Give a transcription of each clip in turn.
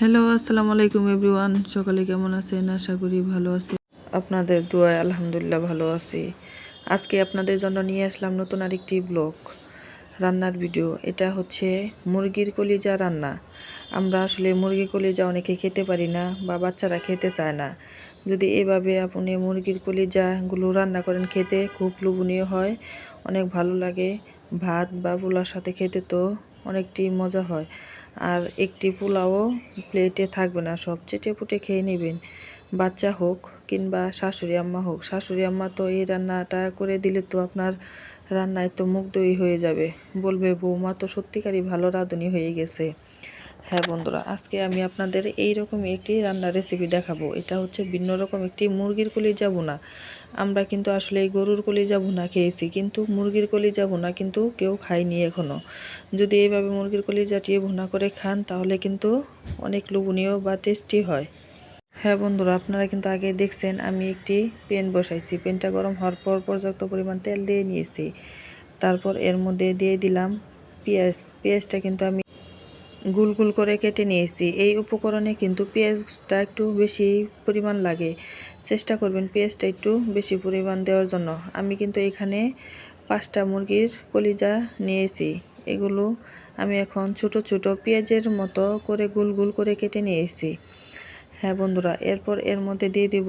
Hello আসসালামু আলাইকুম everyone সকালে কেমন আছেন? আশা করি ভালো আছি আপনাদের দোয়ায় আলহামদুলিল্লাহ ভালো আছি। আজকে আপনাদের জন্য নিয়ে আসলাম নতুন আরেকটি ব্লগ রান্নার ভিডিও এটা হচ্ছে মুরগির কলিজা রান্না। আমরা আসলে মুরগির কলিজা অনেকে খেতে পারি না বা বাচ্চারা খেতে চায় না। যদি এভাবে আপনি মুরগির কলিজাগুলো রান্না করেন, খেতে খুব লোভনীয় হয়, অনেক ভালো লাগে। ভাত বা পোলার সাথে খেতে তো অনেকটি মজা হয়। আর একটি পোলাও প্লেটে থাকবে না, সব চেটে পুটে খেয়ে নেবেন। বাচ্চা হোক কিংবা শাশুড়ি আম্মা হোক, শাশুড়ি আম্মা তো এই রান্নাটা করে দিলে তো আপনার রান্নায় তো মুগ্ধই হয়ে যাবে। বলবে, বৌমা তো সত্যিকারই ভালো রাঁধুনি হয়ে গেছে। হ্যাঁ বন্ধুরা, আজকে আমি আপনাদের এই রকম একটি রান্নার রেসিপি দেখাবো। এটা হচ্ছে ভিন্ন রকম একটি মুরগির কলিজা ভুনা। আমরা কিন্তু আসলে এই গরুর কলিজা ভুনা খেয়েছি, কিন্তু মুরগির কলি কলিজা ভুনা কিন্তু কেউ খায়নি এখনও যদি এইভাবে মুরগির কলি কলিজাটি ভুনা করে খান, তাহলে কিন্তু অনেক লোভনীয় বা টেস্টি হয়। হ্যাঁ বন্ধুরা, আপনারা কিন্তু আগে দেখছেন, আমি একটি পেন বসাইছি। পেনটা গরম হওয়ার পর পর্যাপ্ত পরিমাণ তেল দিয়ে নিয়েছি। তারপর এর মধ্যে দিয়ে দিলাম পেঁয়াজ। পেঁয়াজটা কিন্তু আমি গুল গুল করে কেটে নিয়েছি। এই উপকরণে কিন্তু পেঁয়াজটা একটু বেশি পরিমাণ লাগে। চেষ্টা করবেন পেঁয়াজটা একটু বেশি পরিমাণ দেওয়ার জন্য। আমি কিন্তু এখানে পাঁচটা মুরগির কলিজা নিয়েছি। এগুলো আমি এখন ছোট ছোট পেঁয়াজের মতো করে গুল গুল করে কেটে নিয়েছি। হ্যাঁ বন্ধুরা, এরপর এর মধ্যে দিয়ে দিব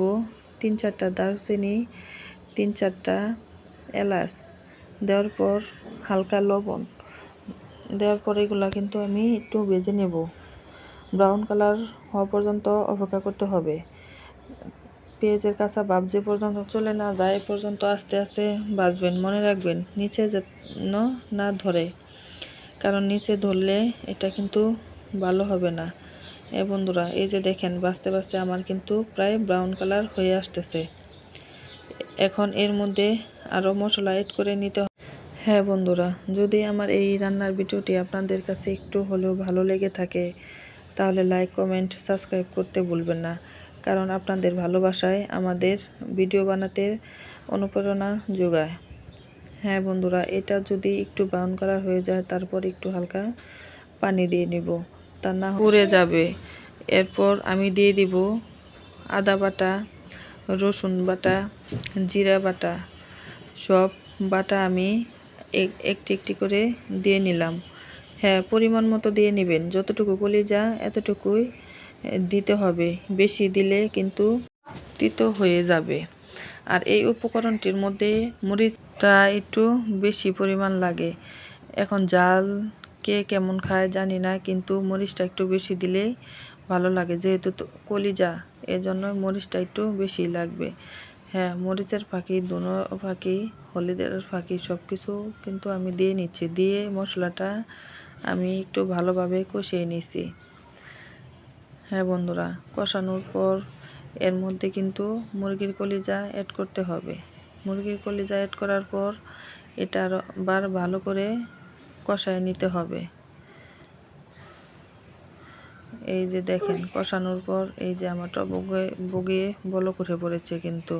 তিন চারটা দারচিনি, তিন চারটা এলাচ। দেওয়ার পর হালকা লবণ। দেওয়ার পর এগুলা কিন্তু আমি একটু ভেজে নেব। ব্রাউন কালার হওয়া পর্যন্ত অপেক্ষা করতে হবে। পেঁয়াজের কাঁচা ভাব যে পর্যন্ত চলে না যায় পর্যন্ত আস্তে আস্তে ভাজবেন মনে রাখবেন, নিচে যেন না ধরে। কারণ নিচে ধরলে এটা কিন্তু ভালো হবে না। এ বন্ধুরা, এই যে দেখেন, বাঁচতে বাঁচতে আমার কিন্তু প্রায় ব্রাউন কালার হয়ে আসতেছে। এখন এর মধ্যে আরও মশলা এড করে নিতে হ্যাঁ বন্ধুরা, যদি আমার এই রান্নার ভিডিওটি আপনাদের কাছে একটু হলেও ভালো লেগে থাকে, তাহলে লাইক কমেন্ট সাবস্ক্রাইব করতে ভুলবেন না। কারণ আপনাদের ভালোবাসায় আমাদের ভিডিও বানাতে অনুপ্রেরণা যোগায়। হ্যাঁ বন্ধুরা, এটা যদি একটু ব্রাউন কালার হয়ে যায়, তারপর একটু হালকা পানি দিয়ে নিব। তা না পুড়ে যাবে। এরপর আমি দিয়ে দিব আদা বাটা, রসুন বাটা, জিরা বাটা। সব বাটা আমি একটি একটি করে দিয়ে নিলাম। হ্যাঁ পরিমাণ মতো দিয়ে নেবেন। যতটুকু কলিজা, এতটুকুই দিতে হবে। বেশি দিলে কিন্তু তিতো হয়ে যাবে। আর এই উপকরণটির মধ্যে মরিচটা একটু বেশি পরিমাণ লাগে। এখন জাল কে কেমন খায় জানি না, কিন্তু মরিচটা একটু বেশি দিলেই ভালো লাগে। যেহেতু কলিজা, এজন্য মরিচটা একটু বেশি লাগবে। হ্যাঁ মরিচের ফাঁকি দুনো ফাঁকি, হলুদের ফাঁকি সব কিছু কিন্তু আমি দিয়ে নিচ্ছি। দিয়ে মশলাটা আমি একটু ভালোভাবে কষিয়ে নিছি হ্যাঁ বন্ধুরা, কষানোর পর এর মধ্যে কিন্তু মুরগির কলিজা অ্যাড করতে হবে। মুরগির কলিজা অ্যাড করার পর এটা বার ভালো করে কষায় নিতে হবে। এই যে দেখেন, কষানোর পর এই যে আমারটা বগে বগিয়ে বলক উঠে পড়েছে কিন্তু।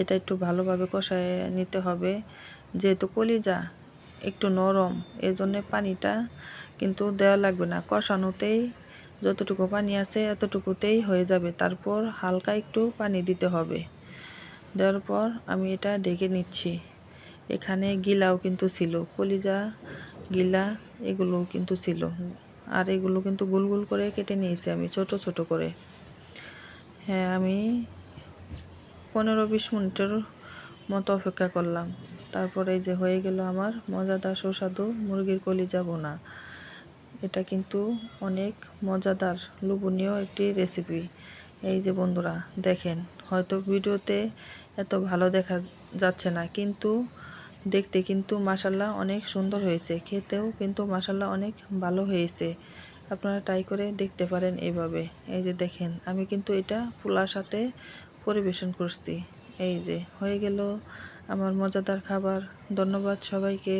এটা একটু ভালোভাবে কষায় নিতে হবে। যেহেতু কলিজা একটু নরম এই জন্যে পানিটা কিন্তু দেওয়া লাগবে না। কষানোতেই যতটুকু পানি আছে এতটুকুতেই হয়ে যাবে। তারপর হালকা একটু পানি দিতে হবে। দেওয়ার পর আমি এটা ডেকে নিচ্ছি। এখানে গিলাও কিন্তু ছিল, কলিজা গিলা এগুলো কিন্তু ছিল। আর এগুলো কিন্তু গোল গোল করে কেটে নিয়েছি আমি, ছোট ছোট করে। হ্যাঁ আমি পনেরো বিশ মিনিটের মতো অপেক্ষা করলাম। তারপরে এই যে হয়ে গেল আমার মজাদার সুস্বাদু মুরগির কলিজা বোনা এটা কিন্তু অনেক মজাদার, লোভনীয় একটি রেসিপি এই যে বন্ধুরা, দেখেন, হয়তো ভিডিওতে এত ভালো দেখা যাচ্ছে না, কিন্তু দেখতে কিন্তু মাসাল্লাহ অনেক সুন্দর হয়েছে। খেতেও কিন্তু মাসাল্লাহ অনেক ভালো হয়েছে। আপনারা ট্রাই করে দেখতে পারেন এইভাবে এই যে দেখেন, আমি কিন্তু এটা পোলার সাথে পরিবেশন করছি। এই যে, হয়ে গেল আমার মজাদার খাবার। ধন্যবাদ সবাইকে।